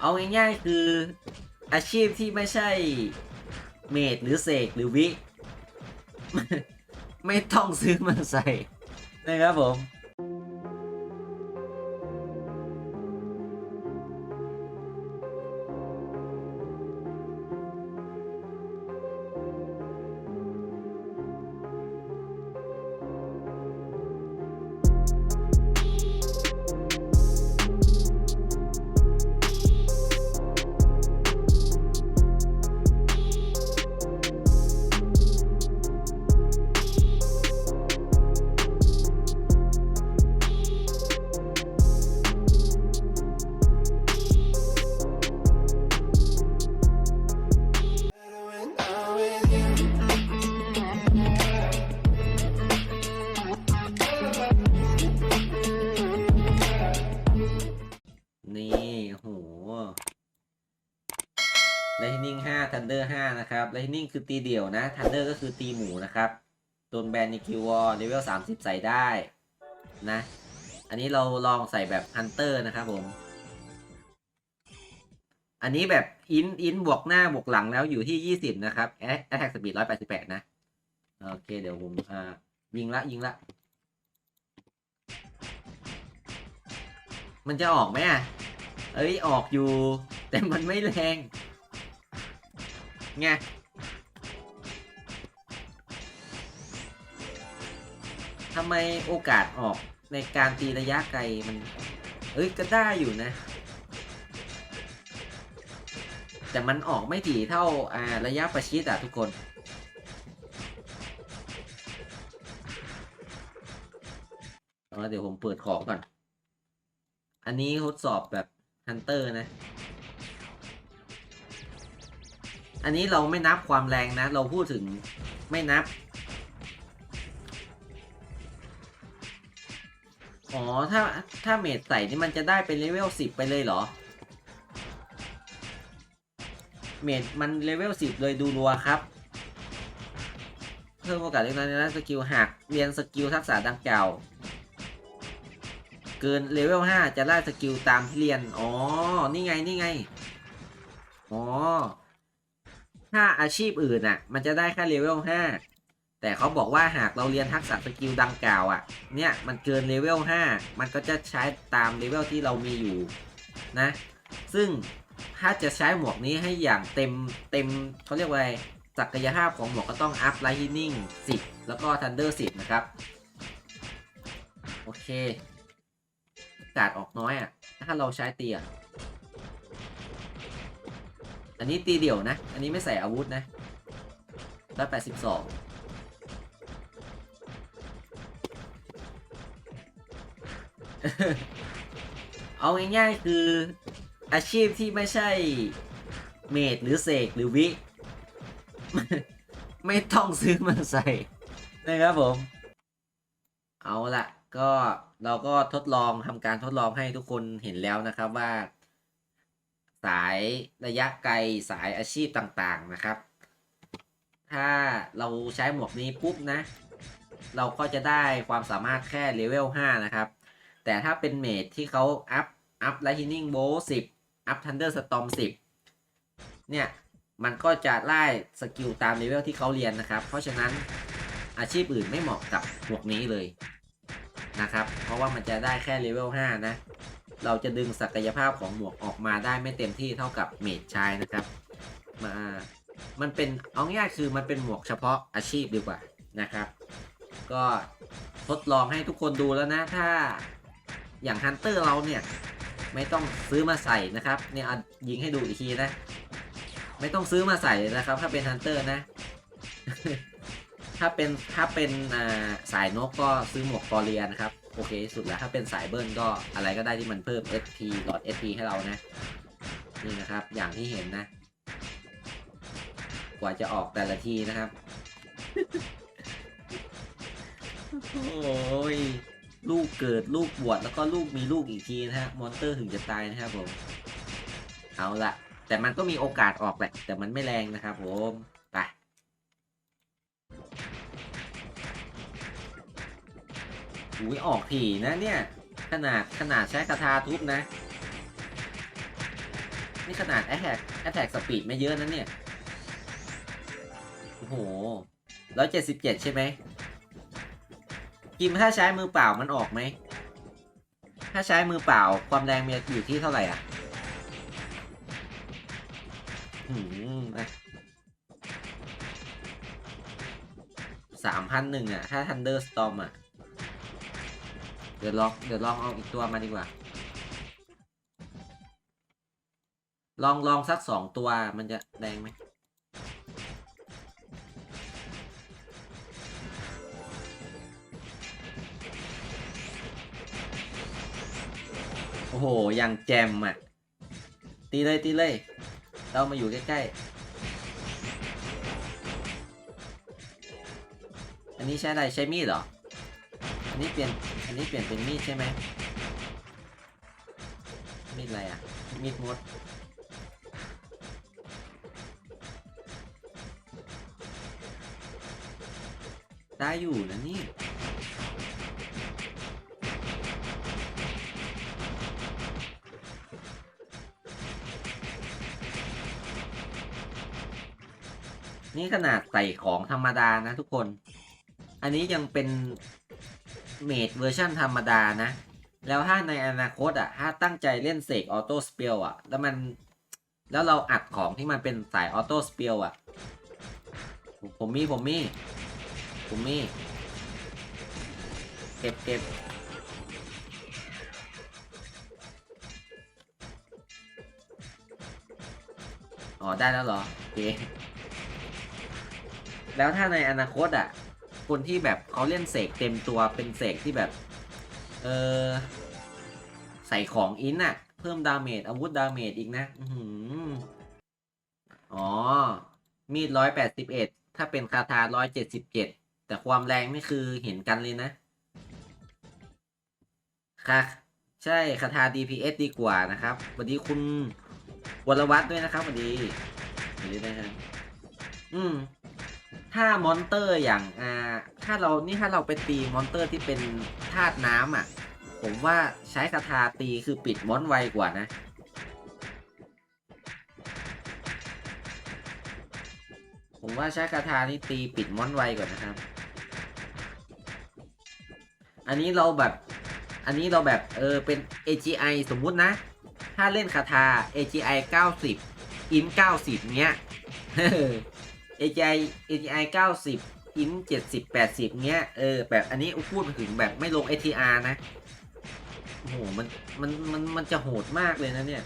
เอาง่ายๆคืออาชีพที่ไม่ใช่เมดหรือเสกหรือวิ ไม่ต้องซื้อมาใส่นะครับผม Lightning 5 Thunder 5นะครับ Lightning คือตีเดี่ยวนะ Thunder ก็คือตีหมูนะครับโดนแบนในคิววอลเลเวล30ใส่ได้นะ อันนี้เราลองใส่แบบ Hunter นะครับผม อันนี้แบบอินอินบวกหน้าบวกหลังแล้วอยู่ที่20นะครับ Attack Speed 188นะ โอเคเดี๋ยวผมอ่ายิงละยิงละ มันจะออกไหมอะ เอ้ยออกอยู่ แต่มันไม่แรง ไงทำไมโอกาสออกในการตีระยะไกลมัน เอ้ยก็ได้อยู่นะ แต่มันออกไม่ถี่เท่าอ่าระยะประชิดอะทุกคนเอาเดี๋ยวผมเปิดของก่อน อันนี้ทดสอบแบบฮันเตอร์นะ อันนี้เราไม่นับความแรงนะ เราพูดถึงไม่นับ อ๋อ ถ้าถ้าเมดใส่นี่มันจะได้เป็นเลเวลสิบไปเลยเหรอ เมดมันเลเวลสิบเลยดูรัวครับ เพิ่มโอกาสเล็กน้อยในด้านสกิลหากเรียนสกิลทักษะดังกล่าวเกินเลเวล5จะได้สกิลตามที่เรียน อ๋อ นี่ไง นี่ไง อ๋อ ถ้าอาชีพอื่นอะ มันจะได้แค่เลเวล5แต่เขาบอกว่าหากเราเรียนทักษะสกิลดังกล่าวอะ เนี่ยมันเกินเลเวล5มันก็จะใช้ตามเลเวลที่เรามีอยู่นะ ซึ่งถ้าจะใช้หมวกนี้ให้อย่างเต็มเต็มเขาเรียกว่าอะไรศักยภาพของหมวกก็ต้องอัพไลท์นิ่ง10แล้วก็ทันเดอร์10นะครับ โอเคกาสออกน้อยอะ ถ้าเราใช้เตีอะ อันนี้ตีเดี่ยวนะ อันนี้ไม่ใส่อาวุธนะร้อยแปดสิบสองเอาง่ายๆคืออาชีพที่ไม่ใช่เมดหรือเสกหรือวิ ไม่ต้องซื้อมาใส่นะครับผม เอาละก็เราก็ทดลองทำการทดลองให้ทุกคนเห็นแล้วนะครับว่า สายระยะไกลสายอาชีพต่างๆนะครับ ถ้าเราใช้หมวกนี้ปุ๊บนะ เราก็จะได้ความสามารถแค่เลเวล 5 นะครับ แต่ถ้าเป็นเมดที่เขาอัพ อัพไลท์นิ่งโบ10อัพทันเดอร์สตอม10เนี่ย มันก็จะไล่สกิลตามเลเวลที่เขาเรียนนะครับ เพราะฉะนั้นอาชีพอื่นไม่เหมาะกับหมวกนี้เลยนะครับ เพราะว่ามันจะได้แค่เลเวล 5 นะ เราจะดึงศักยภาพของหมวกออกมาได้ไม่เต็มที่เท่ากับเมดชายนะครับ มา มันเป็นเอาง่ายคือมันเป็นหมวกเฉพาะอาชีพดีกว่านะครับ ก็ทดลองให้ทุกคนดูแล้วนะ ถ้าอย่างฮันเตอร์เราเนี่ย ไม่ต้องซื้อมาใส่นะครับเนี่ยยิงให้ดูอีกทีนะ ไม่ต้องซื้อมาใส่นะครับ ถ้าเป็นฮันเตอร์นะ ถ้าเป็นถ้าเป็นสายนกก็ซื้อหมวกฟอเรียนะครับ โอเคที่สุดแล้วถ้าเป็นสายเบิร์นก็อะไรก็ได้ที่มันเพิ่ม SP หลอด SP ให้เรานะ นี่นะครับ อย่างที่เห็นนะ กว่าจะออกแต่ละทีนะครับ โอ้ย ลูกเกิดลูกบวชแล้วก็ลูกมีลูกอีกทีนะฮะ มอนเตอร์ถึงจะตายนะครับผม เอาละแต่มันก็มีโอกาสออกแหละ แต่มันไม่แรงนะครับผม อุ้ยออกถี่นะเนี่ย ขนาดขนาดใช้คาถาทุบนะ นี่ขนาด attack attack speed ไม่เยอะนะเนี่ย โอ้โหร้อยเจ็ดสิบเจ็ดใช่ไหมกิมถ้าใช้มือเปล่ามันออกไหม ถ้าใช้มือเปล่าความแรงมันอยู่ที่เท่าไหร่อะหืมสามพันหนึ่งอะ ถ้า Thunderstorm อะ เดี๋ยวลองเดี๋ยวลองเอาอีกตัวมาดีกว่า ลองลองสักสองตัวมันจะแรงไหมโอ้โหอย่างแจมอะ ตีเลยตีเลย เรามาอยู่ใกล้ๆ อันนี้ใช้อะไรใช้มีดเหรอ อันนี้เปลี่ยน อันนี้เปลี่ยนเป็นมีดใช่ไหม มีดอะไรอะ มีดมด ได้อยู่นะนี่นี่ขนาดใส่ของธรรมดานะทุกคน อันนี้ยังเป็น เมดเวอร์ชันธรรมดานะ แล้วถ้าในอนาคตอะ ถ้าตั้งใจเล่นเสกออโต้สเปียลอะ แล้วมัน แล้วเราอัดของที่มันเป็นสายออโต้สเปียลอะ ผมมีผมมีผมมีเก็บเก็บอ๋อ ได้แล้วเหรอโอเคแล้วถ้าในอนาคตอะ คนที่แบบเขาเล่นเสกเต็มตัวเป็นเสกที่แบบ เออใส่ของอินอะเพิ่มดาเมจอาวุธดาเมจอีกนะอืมอ๋อ มีดร้อยแปดสิบเอ็ดถ้าเป็นคาถาร้อยเจ็ดสิบเจ็ดแต่ความแรงนี่คือเห็นกันเลยนะ ค่ะ ใช่คาถา DPS ดีกว่านะครับสวัสดีคุณวรวัตด้วยนะครับสวัสดีสวัสดีนะครับ อืม ถ้ามอนเตอร์อย่างอ่าถ้าเรานี่ถ้าเราไปตีมอนเตอร์ที่เป็นธาตุน้ำอะ ผมว่าใช้คาถาตีคือปิดมอนไวกว่านะผมว่าใช้คาถานี่ตีปิดมอนไวกว่านะครับ อันนี้เราแบบ อันนี้เราแบบเออเป็น AGI สมมุตินะ ถ้าเล่นคาถา AGI 90 อิน90 เนี้ย AGI AGI 90อิน70 80เนี้ย เออ แบบอันนี้พูดถึงแบบไม่ลง ATR นะ โอ้โห มัน มัน มัน มันจะโหดมากเลยนะเนี่ย